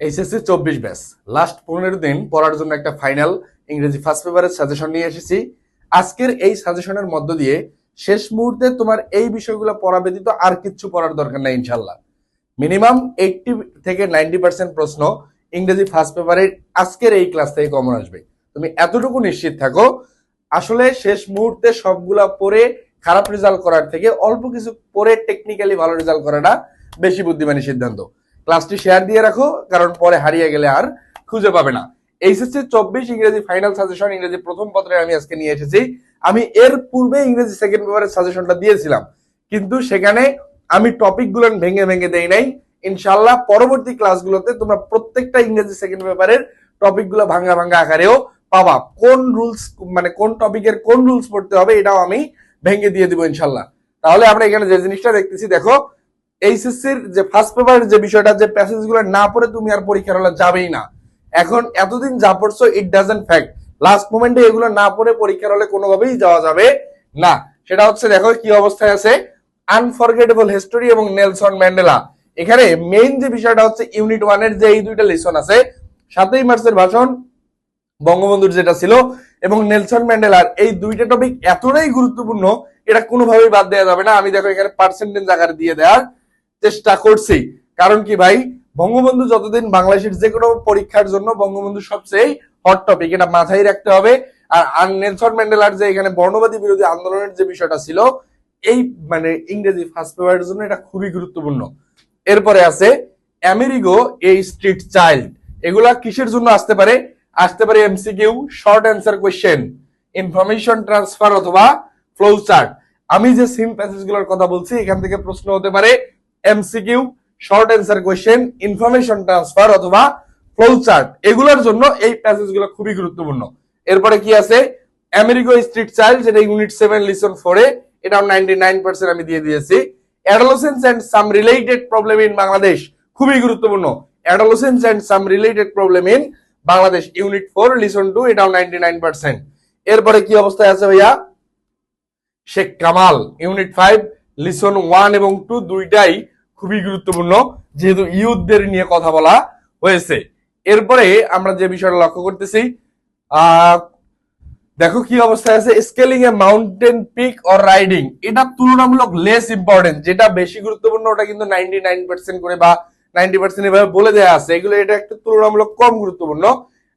HSC চব্বিশ batch. Last পনেরো দিন পড়ার জন্য একটা ফাইনাল ইংরেজি ফার্স্ট পেপারের সাজেশন নিয়ে এসেছি। আজকের এই সাজেশনের মধ্য দিয়ে শেষ মুহূর্তে তোমার এই বিষয়গুলো পড়া ব্যতীত আর কিচ্ছু পড়ার দরকার নাই ইনশাল্লাহ মিনিমাম এইটটি থেকে নাইনটি পার্সেন্ট প্রশ্ন ইংরেজি ফার্স্ট পেপারের আজকের এই ক্লাস থেকে কমন আসবে। তুমি এতটুকু নিশ্চিত থাকো, আসলে শেষ মুহূর্তে সবগুলা পড়ে খারাপ রেজাল্ট করার থেকে অল্প কিছু পড়ে টেকনিক্যালি ভালো রেজাল্ট করাটা বেশি বুদ্ধিমানী সিদ্ধান্ত। ক্লাসটি শেয়ার দিয়ে রাখো, কারণ পরে হারিয়ে গেলে আর খুঁজে পাবে না। এইচএসসি চব্বিশ ইংরেজি ফাইনাল সাজেশন ইংরেজি প্রথম পত্রে আমি আজকে নিয়ে এসেছি। আমি এর পূর্বে ইংরেজি সেকেন্ড পেপারের সাজেশনটা দিয়েছিলাম। কিন্তু সেখানে আমি টপিকগুলো ভেঙে ভেঙে দেই নাই। ইনশাল্লাহ পরবর্তী ক্লাসগুলোতে তোমরা প্রত্যেকটা ইংরেজি সেকেন্ড পেপারের টপিকগুলো ভাঙ্গা ভাঙ্গা আকারেও পাবা। কোন রুলস মানে কোন টপিকের কোন রুলস পড়তে হবে এটাও আমি ভেঙে দিয়ে দিব ইনশাল্লাহ তাহলে আমরা এখানে যে জিনিসটা দেখতেছি, দেখো এইচএসসির যে ফার্স্ট পেপারের যে বিষয়টা, যে প্যাসেজগুলো না পড়ে তুমি আর পরীক্ষার হলে যাবেই না। এখন এতদিন যা পড়ছো ইট ডাজেন্ট ফ্যাক্ট লাস্ট মোমেন্টে এগুলো না পড়ে পরীক্ষার হলে কোনোভাবেই যাওয়া যাবে না। সেটা হচ্ছে, দেখো কি অবস্থায় আছে। আনফরগেটেবল হিস্টোরি এবং নেলসন ম্যান্ডেলা এখানে মেইন যে বিষয়টা হচ্ছে ইউনিট ওয়ানের যে এই দুইটা লেসন আছে, সাতই মার্চের ভাষণ, বঙ্গবন্ধুর যেটা ছিল, এবং নেলসন ম্যান্ডেলার এই দুইটা টপিক এতটাই গুরুত্বপূর্ণ, এটা কোনোভাবেই বাদ দেওয়া যাবে না। আমি দেখো এখানে পার্সেন্টেজ আকারে দিয়ে দেওয়ার চেষ্টা করছি। কারণ কি ভাই? বঙ্গবন্ধু যতদিন বাংলাদেশের যে কোনো পরীক্ষার জন্য বঙ্গবন্ধু সবচেয়ে হট টপিক এটা মাথায় রাখতে হবে। আর নেলসন ম্যান্ডেলার যে এখানে বর্ণবাদী বিরোধী আন্দোলনের যে বিষয়টা ছিল, এই মানে ইংরেজি ফার্স্ট পেপারের জন্য এটা খুবই গুরুত্বপূর্ণ। এরপরে আছে আমেরিগো এই স্ট্রিট চাইল্ড এগুলা কিসের জন্য আসতে পারে? আসতে পারে MC MCQ short answer question information transfer অথবা ফ্লো চার্ট আমি যে সিম প্যাসেজগুলোর কথা বলছি, এখান থেকে প্রশ্ন হতে পারে MCQ, short answer question, information transfer অথবা ফ্লো চার্ট। এগুলোর জন্য এই প্যাসেজগুলো খুবই গুরুত্বপূর্ণ। এরপরে কি আছে? আমেরিকো স্ট্রিট চাইল্ড যেটা ইউনিট সেভেন লিসন ফোরে এটাও নাইনটি নাইন পার্সেন্ট আমি দিয়ে দিয়েছি। Adolescence and some related problem in Bangladesh খুবই গুরুত্বপূর্ণ। Adolescence and some related problem in Bangladesh unit four lesson two এটাও নাইনটি নাইন পার্সেন্ট এরপরে কি অবস্থায় আছে ভাইয়া? Sheikh Kamal unit five lesson one এবং টু দুইটাই খুবই গুরুত্বপূর্ণ, যেহেতু ইউথদের নিয়ে কথা বলা হয়েছে। এরপরে আমরা যে বিষয়টা লক্ষ্য করতেছি দেখো কি অবস্থায় আছে scaling a mountain peak or riding এটা তুলনামূলক লেস ইম্পর্টেন্ট যেটা বেশি গুরুত্বপূর্ণ ওটা কিন্তু নাইনটি নাইন পার্সেন্ট করে বা নাইনটি পার্সেন্ট এভাবে বলে দেওয়া আছে। এগুলো, এটা একটা তুলনামূলক কম গুরুত্বপূর্ণ।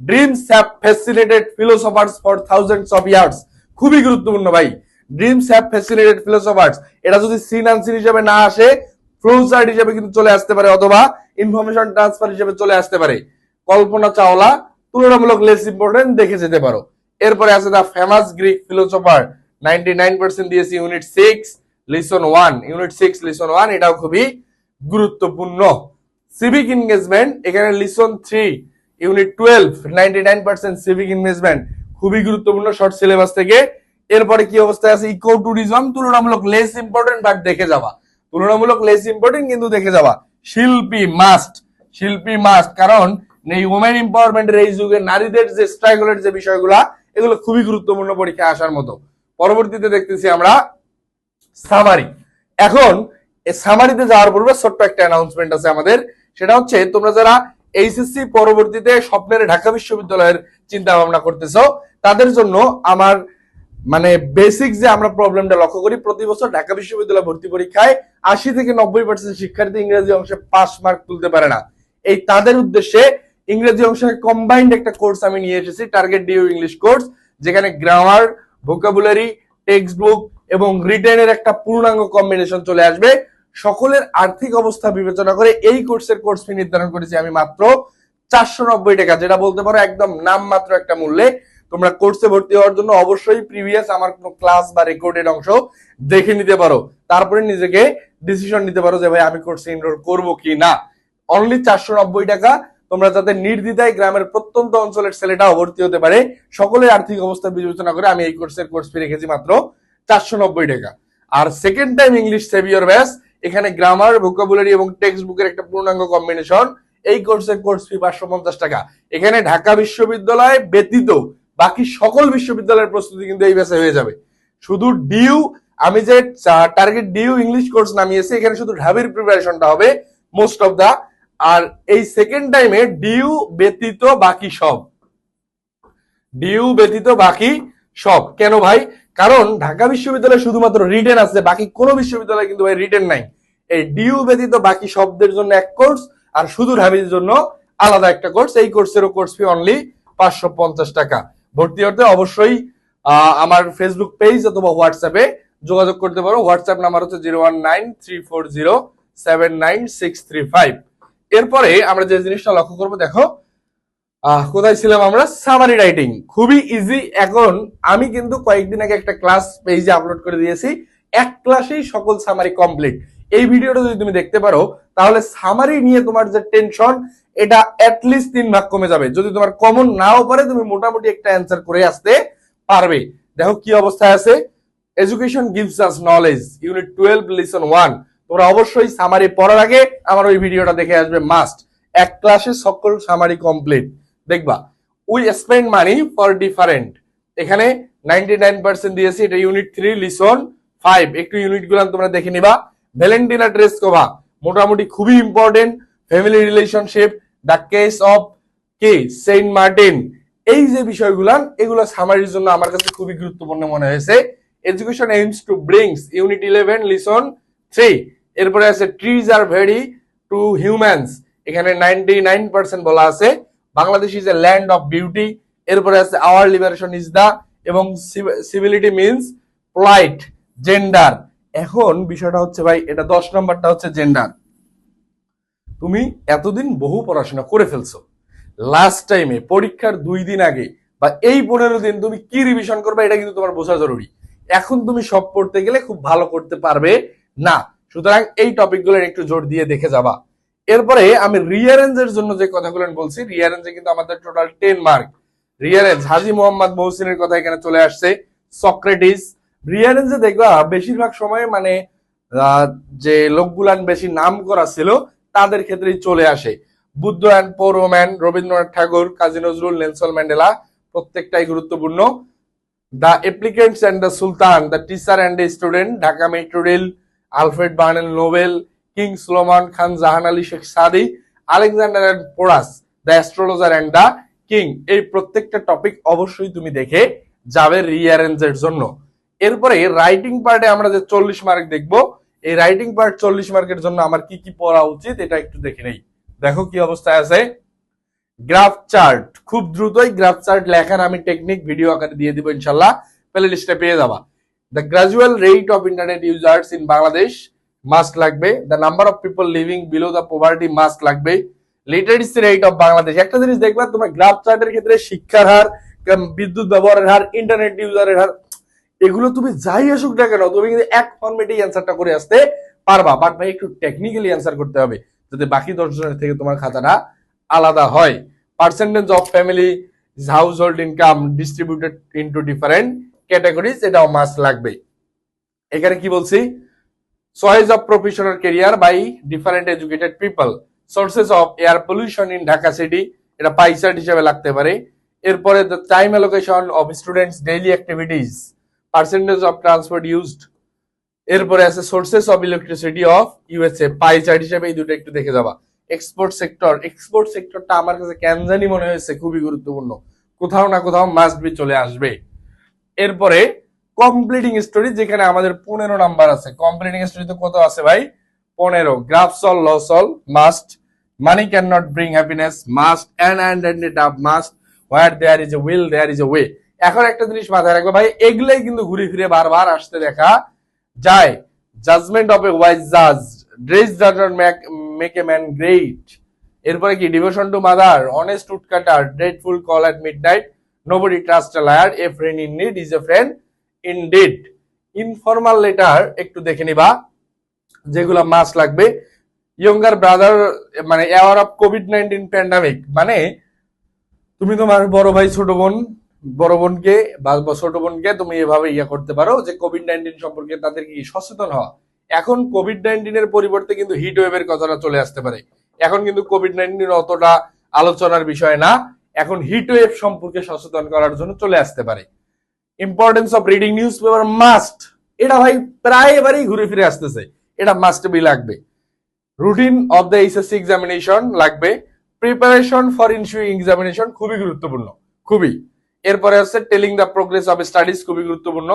Dreams have fascinated philosophers for thousands of years খুবই গুরুত্বপূর্ণ ভাই। ড্রিমস হ্যাভ ফ্যাসিনেটেড ফিলোসফার্স এটা যদি সিন আনসিন হিসেবে না আসে ফ্লোচার্ট হিসেবে কিন্তু চলে আসতে পারে অথবা ইনফরমেশন ট্রান্সফার হিসেবে চলে আসতে পারে। কল্পনা চাওলা, তুলনামূলক লেস ইম্পর্টেন্ট দেখে যেতে পারো। এরপরে আছে the famous Greek philosopher ninety nine percent দিয়েছি unit six lesson one unit six lesson one এটাও খুবই গুরুত্বপূর্ণ। সিভিক এনগেজমেন্ট এখানে lesson three unit twelve ninety nine percent civic engagement খুবই গুরুত্বপূর্ণ শর্ট সিলেবাস থেকে। এরপরে কি অবস্থায় আছে? ইকো ট্যুরিজম তুলনামূলক লেস ইম্পর্টেন্ট বাট দেখে যাওয়া। তুলনামূলক লেস ইম্পর্টেন্ট কিন্তু দেখে যাওয়া শিল্পী মাস্ট শিল্পী মাস্ট কারণ এই ওমেন এম্পাওয়ারমেন্টের এই যুগে নারীদের যে স্ট্রাগলের যে বিষয়গুলা, এগুলো খুবই গুরুত্বপূর্ণ পরীক্ষায় আসার মতো। পরবর্তীতে দেখতেছি আমরা সামারি এখন সামারিতে যাওয়ার পূর্বে ছোট্ট একটা অ্যানাউন্সমেন্ট আছে আমাদের। সেটা হচ্ছে, তোমরা যারা এইচএসসি পরবর্তীতে স্বপ্নের ঢাকা বিশ্ববিদ্যালয়ের চিন্তা ভাবনা করতেছো, তাদের জন্য আমার মানে বেসিক যে আমরা প্রবলেমটা লক্ষ্য করি, প্রতি বছর ঢাকা বিশ্ববিদ্যালয় ভর্তি পরীক্ষায় আশি থেকে নব্বই পার্সেন্ট শিক্ষার্থী ইংরেজি অংশে পাস মার্ক তুলতে পারে না। এই তাদের উদ্দেশ্যে ইংরেজি অংশে কম্বাইন্ড একটা কোর্স আমি নিয়ে এসেছি টার্গেট ডিউ ইংলিশ কোর্স যেখানে গ্রামার ভোকাবুলারি টেক্সট বুক এবং রিটেনের একটা পূর্ণাঙ্গ কম্বিনেশন চলে আসবে। সকলের আর্থিক অবস্থা বিবেচনা করে এই কোর্সের কোর্স ফি নির্ধারণ করেছি আমি মাত্র চারশো নব্বই টাকা, যেটা বলতে পারো একদম নাম মাত্র একটা মূল্যে। তোমরা কোর্সে ভর্তি হওয়ার জন্য অবশ্যই প্রিভিয়াস আমার কোনো ক্লাস বা রেকর্ডেড অংশ দেখে নিতে পারো। তারপরে নিজেকে ডিসিশন নিতে পারো যে, ভাই, আমি কোর্সে এনরোল করব কি না? অনলি চারশো নব্বই টাকা তোমরা যাতে নির্দ্বিধায় গ্রামের প্রত্যন্ত অঞ্চলের ছেলেটাও ভর্তি হতে পারে। সকলের আর্থিক অবস্থা বিবেচনা করে আমি এই কোর্সের কোর্স ফি রেখেছি মাত্র চারশো নব্বই টাকা। আর সেকেন্ড টাইম ইংলিশ সেভিয়র ব্যাস এখানে গ্রামার ভোকাবুলারি এবং টেক্সট বুকের একটা পূর্ণাঙ্গ কম্বিনেশন এই কোর্সের কোর্স ফি পাঁচশো পঞ্চাশ টাকা। এখানে ঢাকা বিশ্ববিদ্যালয় ব্যতীত বাকি সকল বিশ্ববিদ্যালয়ের প্রস্তুতি কিন্তু এই ব্যাসে হয়ে যাবে। শুধু ডিউ আমি যে টার্গেট ডিউ ইংলিশ কোর্স নামিয়েছি, এখানে শুধু ঢাবির প্রিপারেশনটা হবে মোস্ট অফ দা আর এই সেকেন্ড টাইমে ডিউ ব্যতীত বাকি সব। ডিউ ব্যতীত বাকি সব। কেন ভাই? কারণ ঢাকা বিশ্ববিদ্যালয়ে শুধুমাত্র রিটেন আছে, বাকি কোনো বিশ্ববিদ্যালয়ে কিন্তু ভাই রিটেন নাই। এই ডিউ ব্যতীত বাকি শব্দের জন্য এক কোর্স আর শুধু ঢাবির জন্য আলাদা একটা কোর্স এই কোর্সেরও কোর্স ফি অনলি পাঁচশো পঞ্চাশ টাকা। ভর্তি হতে অবশ্যই আমার ফেসবুক পেজ অথবা হোয়াটসঅ্যাপে যোগাযোগ করতে পারো। হোয়াটসঅ্যাপ নাম্বার হচ্ছে zero one nine three four zero seven nine six three five এরপরে আমরা যে জিনিসটা লক্ষ্য করব, দেখো কোথায় ছিলাম আমরা? সামারি রাইটিং খুবই ইজি এখন আমি কিন্তু কয়েকদিন আগে একটা ক্লাস পেজে আপলোড করে দিয়েছি। এক ক্লাসেই সকল সামারি কমপ্লিট এই ভিডিওটা যদি তুমি দেখতে পারো, তাহলে সামারি নিয়ে তোমার যে টেনশন এটা অ্যাটলিস্ট তিন ভাগ কমে যাবে। যদি তোমার কমন নাও পারে, তুমি মোটামুটি একটা অ্যান্সার করে আসতে পারবে। দেখো কি অবস্থায় আছে। Education gives us knowledge unit twelve lesson one তোমরা অবশ্যই সামারি পড়ার আগে আমার ওই ভিডিওটা দেখে আসবে মাস্ট এক ক্লাসে সকল সামারি কমপ্লিট দেখবা we spend money for different এখানে নাইনটি নাইন পার্সেন্ট দিয়েছি, এটা ইউনিট থ্রি লিসন ফাইভ একটু ইউনিটগুলো তোমরা দেখে নিবা। ভ্যালেন্টিনা ট্রেসকোভা মোটামুটি খুবই important family relationship the case of K? Saint Martin এই যে বিষয়গুলান এগুলো সামারির জন্য আমার কাছে খুবই গুরুত্বপূর্ণ মনে হয়েছে। Education aims to brings unit eleven lesson three এরপরে আছে trees are very to humans এখানে নাইনটি নাইন পার্সেন্ট বলা আছে। Bangladesh is a land of beauty এরপরে আছে আওয়ার লিবারেশন ইজ দা এবং সিভিলিটি মিনস প্লাইট জেন্ডার এখন বিষয়টা হচ্ছে ভাই, এটা দশ নম্বরটা হচ্ছে জেন্ডার তুমি এতদিন বহু পড়াশোনা করে ফেলছো। লাস্ট টাইমে পরীক্ষার দুই দিন আগে, বা এই পনেরো দিন তুমি কি রিভিশন করবে, এটা কিন্তু তোমার বোঝা জরুরি। এখন তুমি সব পড়তে গেলে খুব ভালো করতে পারবে না। সুতরাং এই টপিকগুলোর একটু জোর দিয়ে দেখে যাবা। এরপরে আমি রিয়ারেঞ্জের জন্য যে কথাগুলো বলছি রিয়ারেঞ্জে কিন্তু আমাদের total ten mark rearrange Haji Mohammad মহসিনের কথা এখানে চলে আসছে সক্রেটিস রিয়ারেঞ্জে দেখবা, বেশিরভাগ সময় মানে যে লোকগুলান বেশি নাম করা ছিল তাদের ক্ষেত্রেই চলে আসে। Buddha and পৌরম্যান, Rabindranath Thakur, Kazi Nazrul, Nelson Mandela, প্রত্যেকটাই গুরুত্বপূর্ণ। The applicants and the sultan, the teacher and student, Dhaka metro rail Alfred Bernhard Nobel, king Solomon Khan, Jahan Ali Sheikh Saadi, Alexander and Porus, the astrologer and the king. এই প্রত্যেকটা topic অবশ্যই তুমি দেখে যাবে রিঅ্যারেঞ্জের জন্য। এরপরে writing পার্টে আমরা যে চল্লিশ মার্ক দেখব এই রাইটিং পার্ট চল্লিশ মার্কের জন্য আমার কি কি পড়া উচিত এটা একটু দেখে নেই। দেখো কি অবস্থায় আছে। গ্রাফ চার্ট খুব দ্রুতই গ্রাফ চার্ট লেখার আমি টেকনিক ভিডিও আকারে দিয়ে দিব ইনশাল্লাহ প্লে লিস্টে পেয়ে যাবা। The gradual rate of internet users in Bangladesh must লাগবে। The number of people living below the poverty must লাগবে। লিটারেসি রেট অফ বাংলাদেশ একটা জিনিস দেখবা, তোমার গ্রাফ চার্টের ক্ষেত্রে শিক্ষার হার বিদ্যুৎ ব্যবহারের হার ইন্টারনেট ইউজারের হার এগুলো তুমি যাই আসুক না কেন, তুমি কিন্তু এক ফর্মেটেই অ্যান্সারটা করে আসতে পারবা। বাট ভাই, একটু টেকনিক্যালি অ্যান্সার করতে হবে, যাতে বাকি দশ জনের থেকে তোমার খাতাটা আলাদা হয়। Percentage of family household income distributed into different categories এটাও মাস লাগবে এখানে কি বলছি? Choice of professional career by different educated people sources of air pollution in Dhaka city এটা পাইসার্ট হিসেবে লাগতে পারে। এরপরে the time allocation of students daily activities percentage of transport used এরপরে আছে sources of electricity of USA pie chart হিসেবে এই দুটো একটু দেখে যাবা। এক্সপোর্ট সেক্টর এক্সপোর্ট সেক্টরটা আমার কাছে কেন জানি মনে হয়েছে খুবই গুরুত্বপূর্ণ। কোথাও না কোথাও মাস্ট বি চলে আসবে। এরপরে কমপ্লিটিং স্টোরি যেখানে আমাদের পনেরো নাম্বার আছে। কমপ্লিটিং স্টোরিতে কত আছে ভাই? পনেরো। গ্রাফ সল ল সল must money can not bring happiness must and and it up must where there is a will there is a way এখন একটা জিনিস মাথায় রাখবে, ভাই, এগুলাই কিন্তু ঘুরে ফিরে বারবার আসতে দেখা যায়। জাজমেন্ট অফ এ ওয়াইজ জাজ dress does make a man great এরপরে কি devotion to mother honest woodcutter dutiful call at midnight nobody trust a liar a friend in need is a friend in deed informal letter একটু দেখে নিবা, যেগুলো must লাগবে। Younger brother মানে aware of COVID nineteen pandemic মানে তুমি তোমার বড় ভাই, ছোট বোন বড় বোনকে, বা ছোট বোনকে তুমি এভাবে ইয়া করতে পারো যে কোভিড নাইন্টিন সম্পর্কে তাদের কি সচেতন হওয়া। এখন কোভিড নাইন্টিনের পরিবর্তে কিন্তু হিট ওয়েভের কথাটা চলে আসতে পারে। এখন কিন্তু কোভিড নাইন্টিন অতটা আলোচনার বিষয় না। এখন হিট ওয়েভ সম্পর্কে সচেতন করার জন্য চলে আসতে পারে। Importance of reading newspaper must এটা ভাই প্রায় এবারেই ঘুরে ফিরে আসতেছে। এটা মাস্ট বি লাগবে। Routine of the HSC examination লাগবে। প্রিপারেশন ফর ইনস্যুইং এক্সামিনেশন খুবই গুরুত্বপূর্ণ। খুবই। এরপরে হচ্ছে telling the progress of studies খুবই গুরুত্বপূর্ণ।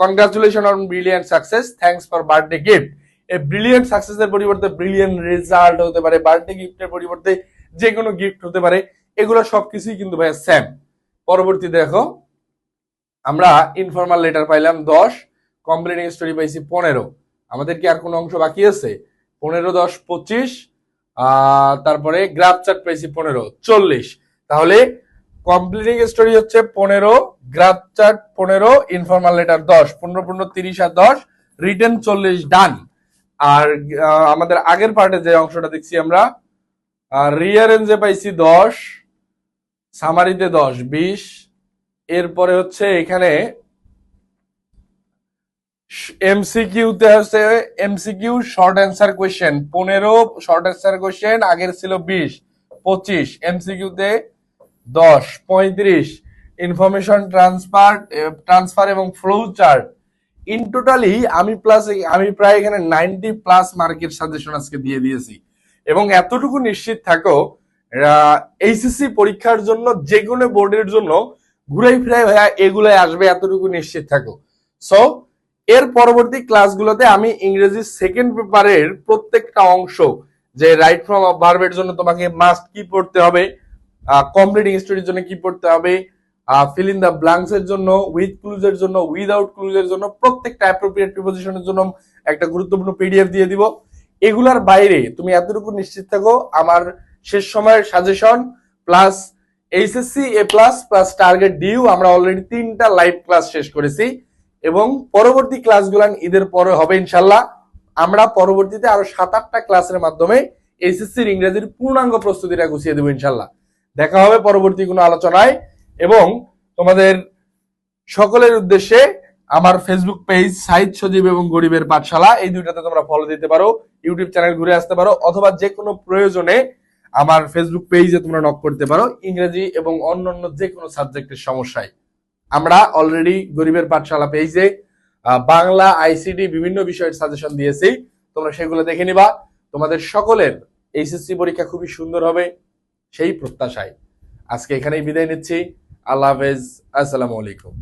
Congratulation on brilliant success thanks for birthday gift এই ব্রিলিয়ান্ট সাকসেসের পরিবর্তে ব্রিলিয়ান্ট রেজাল্ট হতে পারে বার্থডে গিফটের পরিবর্তে যে কোনো গিফট হতে পারে, এগুলো সবকিছুই কিন্তু ভাই স্যাম পরবর্তী দেখো, আমরা ইনফর্মাল লেটার পাইলাম দশ কমপ্লেনিং স্টোরি পাইছি পনেরো। আমাদের কি আর কোনো অংশ বাকি আছে? পনেরো, দশ, পঁচিশ তারপরে গ্রাফ চার্ট পাইছি পনেরো, চল্লিশ। তাহলে কমপ্লিটিং স্টোরি হচ্ছে পনেরো গ্রাফ চার্ট পনেরো ইনফর্মাল লেটার দশ, পনেরো পনেরো, তিরিশ আর দশ রিটেন চল্লিশ ডান আর আমাদের আগের পার্টে যে অংশটা দেখছি আমরা রিয়ারেঞ্জে পাইছি দশ সামারিতে দশ, বিশ, এরপরে হচ্ছে এখানে এমসিকিউতে হচ্ছে এমসিকিউ শর্ট অ্যান্সার কোয়েশ্চেন পনেরো শর্ট অ্যান্সার কোয়েশ্চেন আগের ছিল বিশ, পঁচিশ এমসিকিউতে দশ, পঁয়ত্রিশ ইনফরমেশন ট্রান্সফার ট্রান্সফার এবং ফ্লো চার্ট ইন টোটালি আমি প্লাস আমি প্রায় এখানে নাইনটি প্লাস মার্কের সাজেশন আজকে দিয়ে দিয়েছি। এবং এতটুকু নিশ্চিত থাকো এইচএসসি পরীক্ষার জন্য যে কোনো বোর্ডের জন্য ঘুরাই ফিরাই ভাইয়া এগুলাই আসবে, এতটুকু নিশ্চিত থাকো। সো এর পরবর্তী ক্লাসগুলোতে আমি ইংরেজি সেকেন্ড পেপারের প্রত্যেকটা অংশ, যে রাইট ফ্রম ভার্বের জন্য তোমাকে মাস্ট কি পড়তে হবে কমপ্লিটিং স্টোরির জন্য কি পড়তে হবে? ফিল ইন দ্য ব্লাঙ্কস এর জন্য উইথ ক্লুজ এর জন্য উইদাউট ক্লুজ এর জন্য, প্রত্যেকটা অ্যাপ্রোপ্রিয়েট প্রিপোজিশনের জন্য একটা গুরুত্বপূর্ণ পিডিএফ দিয়ে দিব। এগুলার বাইরে তুমি এতটুকু নিশ্চিত থাকো, আমার শেষ সময়ের suggestion plus HSC A plus plus target due আমরা অলরেডি তিনটা লাইভ ক্লাস শেষ করেছি, এবং পরবর্তী ক্লাসগুলো ঈদের পরে হবে ইনশাল্লাহ। আমরা পরবর্তীতে আরও সাত আটটা ক্লাসের মাধ্যমে এইচএসসির ইংরেজির পূর্ণাঙ্গ প্রস্তুতিটা গুছিয়ে দেবো ইনশাল্লাহ। দেখা হবে পরবর্তী কোনো আলোচনায়। এবং তোমাদের সকলের উদ্দেশ্যে আমার ফেসবুক পেজ সাহিদ সজীব এবং গরিবের পাঠশালা, এই দুইটাতে তোমরা ফলো দিতে পারো ইউটিউব চ্যানেল ঘুরে আসতে পারো, অথবা যে কোনো প্রয়োজনে আমার ফেসবুক পেজে তোমরা নক করতে পারো, ইংরেজি এবং অন্যান্য যে কোনো সাবজেক্টের সমস্যায়। আমরা অলরেডি গরিবের পাঠশালা পেজে বাংলা আইসিডি বিভিন্ন বিষয়ের সাজেশন দিয়েছি। তোমরা সেগুলো দেখে নিবা। তোমাদের সকলের এইচএসসি পরীক্ষা খুবই সুন্দর হবে। সেই প্রত্যাশায়। আজকে এখানেই বিদায় নিচ্ছি। আল্লাহ হাফেজ। আসসালামু আলাইকুম।